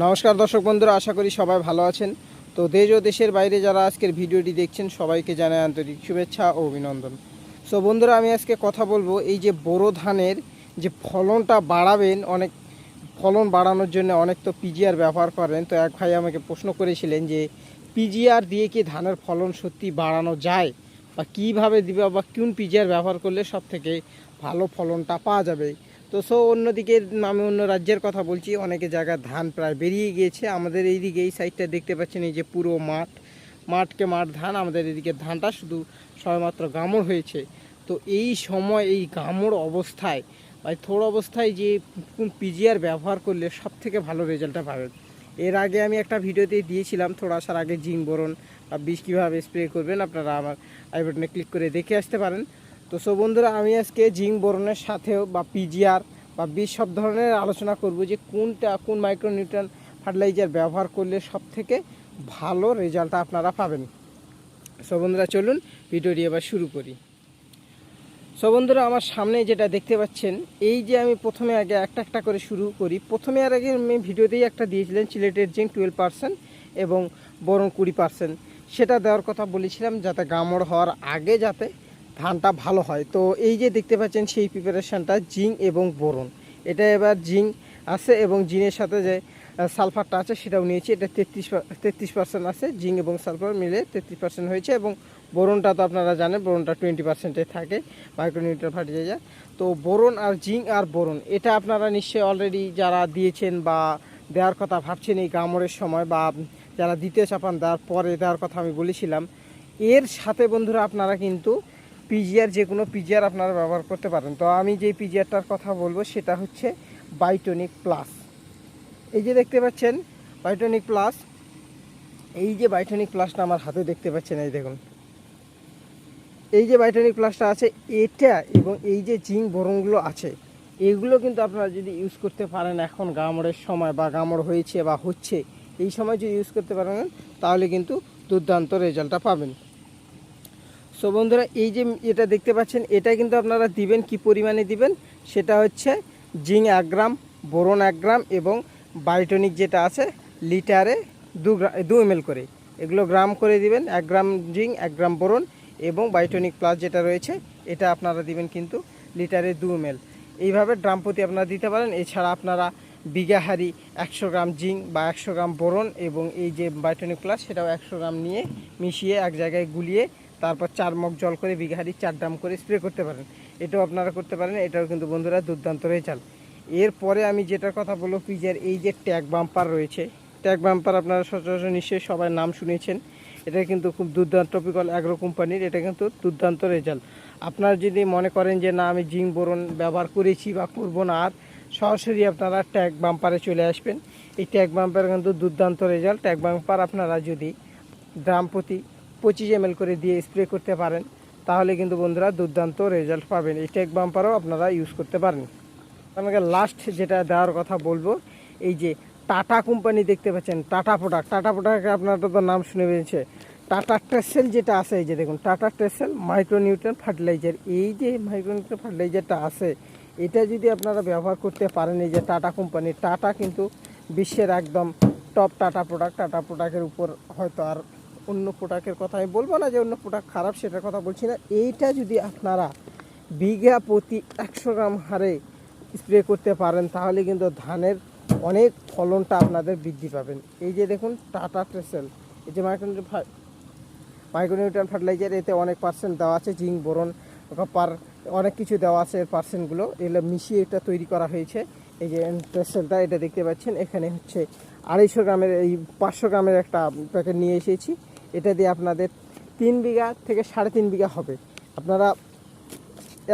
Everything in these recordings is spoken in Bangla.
নমস্কার দর্শক বন্ধুরা, আশা করি সবাই ভালো আছেন। তো দেশ ও দেশের বাইরে যারা আজকের ভিডিওটি দেখছেন, সবাইকে জানাই আন্তরিক শুভেচ্ছা ও অভিনন্দন। সো বন্ধুরা, আমি আজকে কথা বলব এই যে বোরো ধানের যে ফলনটা বাড়াবেন, অনেক ফলন বাড়ানোর জন্য অনেক তো পিজিআর ব্যবহার করেন। তো এক ভাই আমাকে প্রশ্ন করেছিলেন যে পিজিআর দিয়ে কি ধানের ফলন সত্যি বাড়ানো যায়? বা কীভাবে দিবে বা কোন পিজিআর ব্যবহার করলে সব থেকে ভালো ফলনটা পাওয়া যাবে? তো সো অন্যদিকে আমি অন্য রাজ্যের কথা বলছি, অনেকে জায়গায় ধান প্রায় বেরিয়ে গিয়েছে। আমাদের এইদিকে এই সাইডটা দেখতে পাচ্ছেন এই যে পুরো মাঠ। মাঠকে মাঠ ধান, আমাদের এদিকে ধানটা শুধু সবেমাত্র গামড় হয়েছে। তো এই সময় এই গামড় অবস্থায় বা থোড় অবস্থায় যে পিজিআর ব্যবহার করলে সব থেকে ভালো রেজাল্টটা পাবেন। এর আগে আমি একটা ভিডিওতে দিয়েছিলাম থোড়া আসার আগে জিং বরণ বা বিষ কীভাবে স্প্রে করবেন, আপনারা আমার আই বাটনে ক্লিক করে দেখে আসতে পারেন। তো সো বন্ধুরা, আমি আজকে জিঙ্ক বোরনের সাথেও বা পিজিআর বা বিষ সব ধরনের আলোচনা করব যে কোনটা, কোন মাইক্রোনিউট্রান ফার্টিলাইজার ব্যবহার করলে সব থেকে ভালো রেজাল্ট আপনারা পাবেন। সো বন্ধুরা, চলুন ভিডিওটি এবার শুরু করি। সো বন্ধুরা, আমার সামনে যেটা দেখতে পাচ্ছেন, এই যে আমি প্রথমে আগে একটা একটা করে শুরু করি। প্রথমে আর আগে আমি ভিডিওতেই একটা দিয়েছিলেন সিলেটের জিঙ্ক টুয়েলভ পার্সেন্ট এবং বরং কুড়ি পার্সেন্ট সেটা দেওয়ার কথা বলেছিলাম যাতে গামড় হওয়ার আগে যাতে ধানটা ভালো হয়। তো এই যে দেখতে পাচ্ছেন সেই প্রিপারেশানটা জিঙ্ক এবং বোরন। এটা এবার জিঙ্ক আছে এবং জিনের সাথে যে সালফারটা আছে সেটাও নিয়েছি। এটা তেত্রিশ তেত্রিশ পার্সেন্ট আছে, জিঙ্ক এবং সালফার মিলে তেত্রিশ পার্সেন্ট হয়েছে এবং বোরনটা তো আপনারা জানেন, বোরনটা টোয়েন্টি পার্সেন্টে থাকে মাইক্রোনিউট্রান ফার্টিলাইজার তো বোরন আর জিঙ্ক আর বোরন, এটা আপনারা নিশ্চয়ই অলরেডি যারা দিয়েছেন বা দেওয়ার কথা ভাবছেন এই গামরের সময় বা যারা দ্বিতীয় চাপান দেওয়ার পরে দেওয়ার কথা আমি বলেছিলাম। এর সাথে বন্ধুরা আপনারা কিন্তু পিজিআর যে কোনো পিজিআর আপনারা ব্যবহার করতে পারেন। তো আমি যে পিজিআরটার কথা বলব, সেটা হচ্ছে বাইটনিক প্লাস এই যে দেখতে পাচ্ছেন বাইটনিক প্লাস এই যে বাইটনিক প্লাসটা আমার হাতে দেখতে পাচ্ছেন, এই দেখুন। এই যে বাইটনিক প্লাসটা আছে, এটা এবং এই যে জিঙ্ক বরণগুলো আছে, এগুলো কিন্তু আপনারা যদি ইউজ করতে পারেন এখন গামড়ের সময় বা গামড় হয়েছে বা হচ্ছে, এই সময় যদি ইউজ করতে পারেন, তাহলে কিন্তু দুর্দান্ত রেজাল্টটা পাবেন। সো বন্ধুরা, এই যে এটা দেখতে পাচ্ছেন, এটা কিন্তু আপনারা দিবেন কি পরিমাণে দিবেন? সেটা হচ্ছে জিঙ্ক এক গ্রাম, বোরন এক গ্রাম এবং বায়োটনিক যেটা আছে, লিটারে দু দু এম করে। এগুলো গ্রাম করে দিবেন, এক গ্রাম জিঙ্ক এক গ্রাম বোরন এবং বায়োটনিক প্লাস যেটা রয়েছে, এটা আপনারা দিবেন কিন্তু লিটারে দু এম এইভাবে ড্রাম প্রতি আপনারা দিতে পারেন। এছাড়া আপনারা বিঘা হারি একশো গ্রাম জিঙ্ক বা একশো গ্রাম বোরন এবং এই যে বায়োটনিক প্লাস, সেটাও একশো গ্রাম নিয়ে মিশিয়ে এক জায়গায় গুলিয়ে তারপর চার মগ জল করে বিঘা হারি চার ড্রাম করে স্প্রে করতে পারেন। এটাও আপনারা করতে পারেন, এটাও কিন্তু বন্ধুরা দুর্দান্ত রেজাল্ট এরপরে আমি যেটার কথা বলব পিজের এই যে ট্যাগ বাম্পার রয়েছে ট্যাগ বাম্পার আপনারা সচরাচর নিশ্চয়ই সবাই নাম শুনেছেন। এটা কিন্তু খুব দুর্দান্ত টপিক্যাল অ্যাগ্রো কোম্পানির এটা কিন্তু দুর্দান্ত রেজাল্ট আপনারা যদি মনে করেন যে, না, আমি জিঙ্ক বোরন ব্যবহার করেছি বা করব না, আর সরাসরি আপনারা ট্যাগ বাম্পারে চলে আসবেন। এই ট্যাগ বাম্পার কিন্তু দুর্দান্ত রেজাল্ট ট্যাগ বাম্পার আপনারা যদি ড্রাম প্রতি পঁচিশ এম করে দিয়ে স্প্রে করতে পারেন, তাহলে কিন্তু বন্ধুরা দুর্দান্ত রেজাল্ট পাবেন। এই ট্যাগ বাম্পারও আপনারা ইউজ করতে পারেন। আপনাকে লাস্ট যেটা দেওয়ার কথা বলব, এই যে টাটা কোম্পানি দেখতে পাচ্ছেন টাটা প্রোডাক্ট টাটা প্রোডাক্ট আপনারা তো নাম শুনে পেয়েছে টাটা টেসেল যেটা আছে, এই যে দেখুন টাটা টেসেল মাইক্রোনিউট্রন ফার্টিলাইজার এই যে মাইক্রোনিউট্রন ফার্টিলাইজারটা আছে, এটা যদি আপনারা ব্যবহার করতে পারেন, এই যে টাটা কোম্পানি টাটা কিন্তু বিশ্বের একদম টপ টাটা প্রোডাক্ট টাটা প্রোডাক্টের উপর হয়তো আর অন্য প্রোডাক্টের কথা আমি বলব না যে অন্য প্রোডাক্ট খারাপ সেটার কথা বলছি না। এইটা যদি আপনারা বিঘা প্রতি একশো গ্রাম হারে স্প্রে করতে পারেন, তাহলে কিন্তু ধানের অনেক ফলনটা আপনাদের বৃদ্ধি পাবেন। এই যে দেখুন, টাটা ট্রেসেল এই যে মাইক্রোনিউট্রন মাইক্রোনিউট্রন ফার্টিলাইজার, এতে অনেক পার্সেন্ট দেওয়া আছে, জিঙ্ক, বোরন কপার অনেক কিছু দেওয়া আছে এর পার্সেন্টগুলো এগুলো মিশিয়ে এটা তৈরি করা হয়েছে। এই যে ট্রেসেলটা এটা দেখতে পাচ্ছেন, এখানে হচ্ছে আড়াইশো গ্রামের, এই পাঁচশো গ্রামের একটা প্যাকেট নিয়ে এসেছি। এটা দিয়ে আপনাদের তিন বিঘা থেকে সাড়ে তিন বিঘা হবে। আপনারা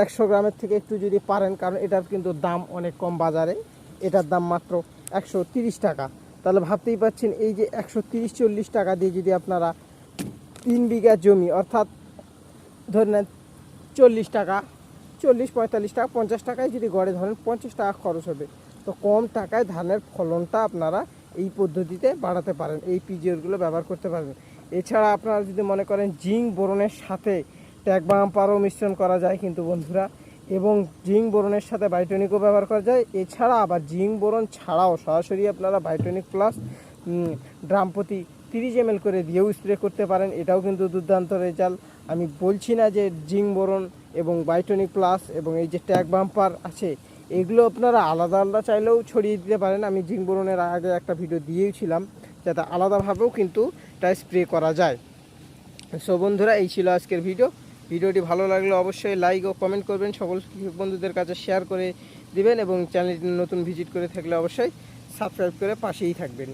একশো গ্রামের থেকে একটু যদি পারেন, কারণ এটার কিন্তু দাম অনেক কম বাজারে। এটার দাম মাত্র একশো টাকা। তাহলে ভাবতেই পাচ্ছেন এই যে একশো তিরিশ চল্লিশ টাকা দিয়ে যদি আপনারা তিন বিঘা জমি, অর্থাৎ ধরে নেন চল্লিশ টাকা, চল্লিশ, পঁয়তাল্লিশ টাকা, পঞ্চাশ টাকায় যদি গড়ে ধরেন, পঞ্চাশ টাকা খরচ হবে। তো কম টাকায় ধানের ফলনটা আপনারা এই পদ্ধতিতে বাড়াতে পারেন, এই পিজিওরগুলো ব্যবহার করতে পারেন এছাড়া আপনারা যদি মনে করেন জিঙ্ক বোরনের সাথে ট্যাগ বাম্পারও মিশ্রণ করা যায় কিন্তু বন্ধুরা, এবং জিঙ্ক বোরনের সাথে বায়োটনিকও ব্যবহার করা যায়। এছাড়া আবার জিঙ্ক বোরন ছাড়াও সরাসরি আপনারা বায়োটনিক প্লাস ড্রাম প্রতি তিরিশ এম করে দিয়েও স্প্রে করতে পারেন। এটাও কিন্তু দুর্দান্ত রেজাল্ট। আমি বলছি না যে জিঙ্ক বোরন এবং বায়োটনিক প্লাস এবং এই যে ট্যাগ বাম্পার আছে, এগুলো আপনারা আলাদা আলাদা চাইলেও ছড়িয়ে দিতে পারেন। আমি জিঙ্ক বোরনের আগে একটা ভিডিও দিয়েছিলাম, যাতে আলাদাভাবেও কিন্তু এটা স্প্রে করা যায়। সো বন্ধুরা, এই ছিল আজকের ভিডিও ভিডিওটি ভালো লাগলে অবশ্যই লাইক ও কমেন্ট করবেন, সকল বন্ধুদের কাছে শেয়ার করে দিবেন এবং চ্যানেলটি নতুন ভিজিট করে থাকলে অবশ্যই সাবস্ক্রাইব করে পাশেই থাকবেন।